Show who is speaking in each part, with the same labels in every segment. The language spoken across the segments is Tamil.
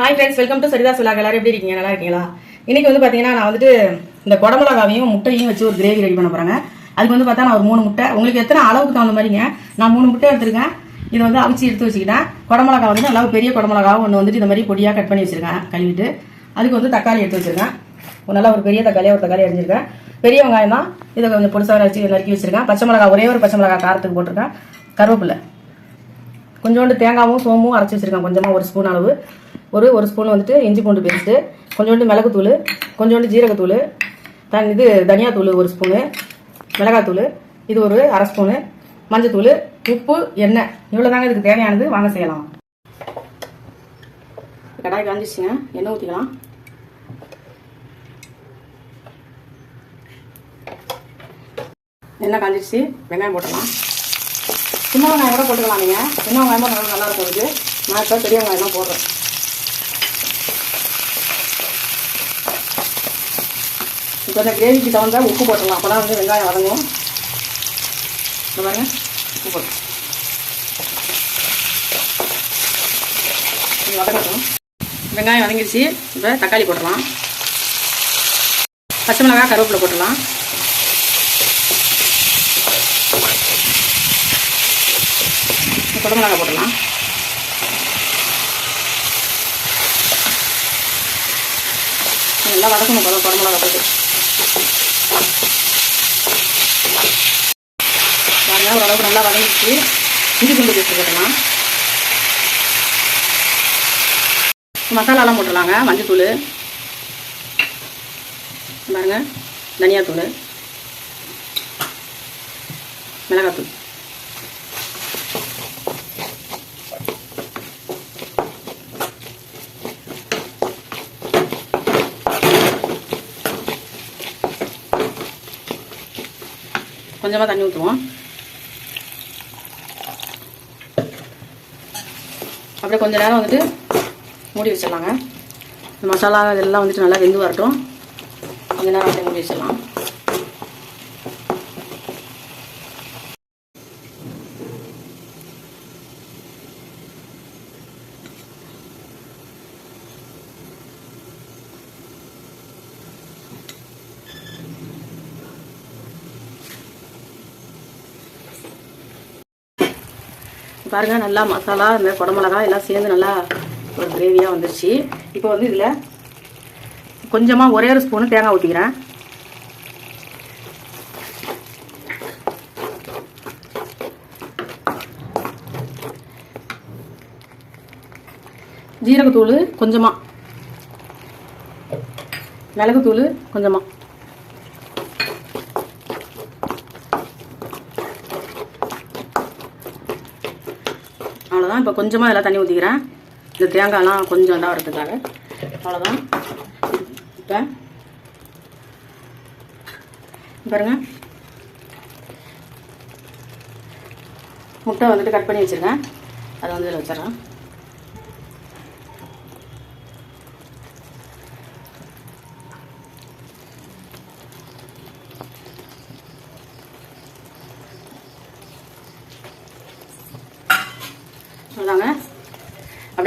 Speaker 1: hi friends welcome to Saritha சொல்லா எல்லாரும் எப்படி இருக்கீங்க நல்லா இருக்கீங்களா இன்னைக்கு வந்து பார்த்தீங்கன்னா நான் வந்துட்டு இந்த குடமிளகாவையும் முட்டையும் வச்சு ஒரு கிரேவி ரெடி பண்ண போகிறேங்க அதுக்கு வந்து பார்த்தா நான் ஒரு மூணு முட்டை உங்களுக்கு எத்தனை அளவுக்கு தகுந்த மாதிரிங்க நான் மூணு முட்டை எடுத்துருக்கேன் இதை வந்து அவிச்சு எடுத்து வச்சுக்கிட்டேன் குடமுளகா வந்து நல்லா பெரிய குடமுளகாவும் ஒன்று வந்துட்டு இந்த மாதிரி பொடியாக கட் பண்ணி வச்சுருக்கேன் கழுவிட்டு அதுக்கு வந்து தக்காளி எடுத்து வச்சுருக்கேன் ஒரு நல்லா ஒரு பெரிய தக்காளியாக ஒரு தக்காளி அரிஞ்சிருக்கேன் பெரிய வெங்காயம் தான் இதை கொஞ்சம் பொடிசாக வச்சு நறுக்கி வச்சுருக்கேன் பச்சை மிளகா ஒரே ஒரு பச்சை மிளகா காரத்துக்கு போட்டிருக்கேன் கருவேப்பில்லை கொஞ்சோண்டு தேங்காவும் சோமும் அரைச்சி வச்சிருக்கேன் கொஞ்சமாக ஒரு ஸ்பூன் அளவு ஒரு ஒரு ஸ்பூன் வந்துட்டு இஞ்சி பூண்டு பேஸ்ட்டு கொஞ்சோண்டு மிளகுத்தூள் கொஞ்சோண்டு ஜீரகத்தூள் தன் இது தனியாத்தூள் ஒரு ஸ்பூனு மிளகாத்தூள் இது ஒரு அரை ஸ்பூனு மஞ்சத்தூள் உப்பு எண்ணெய் இவ்வளோ தாங்க இதுக்கு தேவையானது வாங்க செய்யலாம் கடாய் காஞ்சிச்சுங்க எண்ணெய் ஊற்றிக்கலாம் எண்ணெய் காஞ்சிடுச்சு வெங்காயம் போட்டலாம் சின்ன வெங்காயம் கூட போட்டுக்கலாம் நீங்கள் சின்ன வெங்காயம் தான் நல்லா நல்லாயிருக்கும் இது நான் இப்போ பெரிய வெங்காயம் தான் போடுறேன் இப்போ இந்த கிரேவிக்கு தகுந்த உப்பு போட்டுடலாம் அப்போ தான் வந்து வெங்காயம் வதங்கும் இந்த உப்பு போட்டு வதங்கட்டும் வெங்காயம் வதங்கிடுச்சு இப்போ தக்காளி போட்டுடலாம் பச்சை மிளகாய் கருவேப்பிலை போட்டுடலாம் குடமிளகா போடலாம் நல்லா வதக்கணும் குடம் குடமிளகா போட்டு பாருங்கள் ஓரளவுக்கு நல்லா வதங்கிச்சு இஞ்சி குண்டு பேஸ்ட் மசாலாலாம் போட்டுடலாங்க மஞ்சத்தூள் பாருங்கள் தனியாத்தூள் மிளகாத்தூள் கொஞ்சமாக தண்ணி ஊற்றுவோம் அப்படியே கொஞ்ச நேரம் வந்துட்டு மூடி வச்சிடலாங்க மசாலா இதெல்லாம் வந்துட்டு நல்லா வெந்து வரட்டும் கொஞ்ச நேரம் அப்படியே மூடி வச்சிடலாம் பாருங்கள் நல்லா மசாலா இந்த குடமிளகா எல்லாம் சேர்ந்து நல்லா ஒரு கிரேவியாக வந்துருச்சு இப்போ வந்து இதில் கொஞ்சமாக ஒரே ஒரு ஸ்பூனு தேங்காய் ஊற்றிக்கிறேன் ஜீரகத்தூள் கொஞ்சமாக மிளகுத்தூள் கொஞ்சமாக அவ்வளோதான் இப்போ கொஞ்சமாக இதெல்லாம் தண்ணி ஊற்றிக்கிறேன் இந்த தேங்காய்லாம் கொஞ்சம் தான் வரதுக்காக அவ்வளோதான் இப்போ பாருங்க முட்டை வந்துட்டு கட் பண்ணி வச்சுருக்கேன் அதை வந்து இதில் வச்சிடறேன்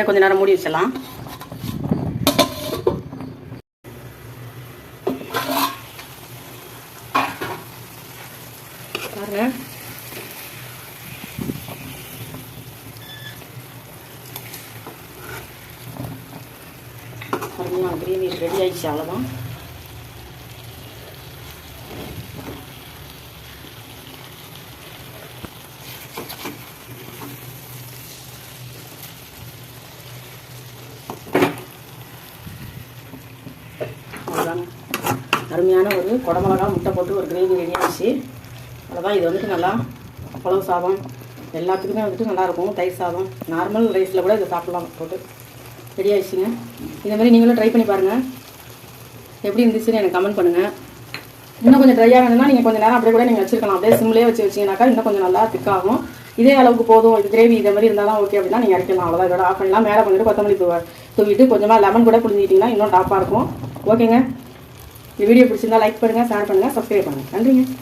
Speaker 1: அப்படியே கொஞ்சம் நேரம் மூடி வச்சிடலாம் பாருங்க பாருங்களா கிரேவி ரெடி ஆயிடுச்சு அவ்வளோதான் வச்சுக்கலாங்க அருமையான ஒரு குடமிளகா முட்டை போட்டு ஒரு கிரேவி ரெடி ஆச்சு அவ்வளோதான் இது வந்துட்டு நல்லா அப்பளவு சாதம் எல்லாத்துக்குமே வந்துட்டு நல்லாயிருக்கும் தயிர் சாதம் நார்மல் ரைஸில் கூட இதை சாப்பிட்லாம் போட்டு ரெடி ஆயிடுச்சுங்க இதேமாதிரி நீங்களும் ட்ரை பண்ணி பாருங்கள் எப்படி இருந்துச்சுன்னு எனக்கு கமெண்ட் பண்ணுங்கள் இன்னும் கொஞ்சம் ட்ரை ஆகணும்னா நீங்கள் கொஞ்சம் நேரம் அப்படியே கூட நீங்கள் வச்சுருக்கலாம் அப்படியே சிம்லேயே வச்சு வச்சிங்கனாக்கா இன்னும் கொஞ்சம் நல்லா திக்காகும் இதே அளவுக்கு போதும் இது கிரேவி இதை மாதிரி இருந்தாலும் ஓகே அப்படின்னா நீங்கள் இறக்கலாம் அவ்வளோதான் இதோட ஆஃப் பண்ணலாம் மேலே கொஞ்சம் கொத்தமல்லி தூவிட்டு கொஞ்சமாக லெமன் கூட புரிஞ்சுக்கிட்டிங்கன்னா இன்னும் டாப்பாக இருக்கும் ஓகேங்க இந்த வீடியோ பிடிச்சிருந்தா லைக் பண்ணுங்கள் ஷேர் பண்ணுங்கள் சப்ஸ்கிரைப் பண்ணுங்கள் நன்றிங்க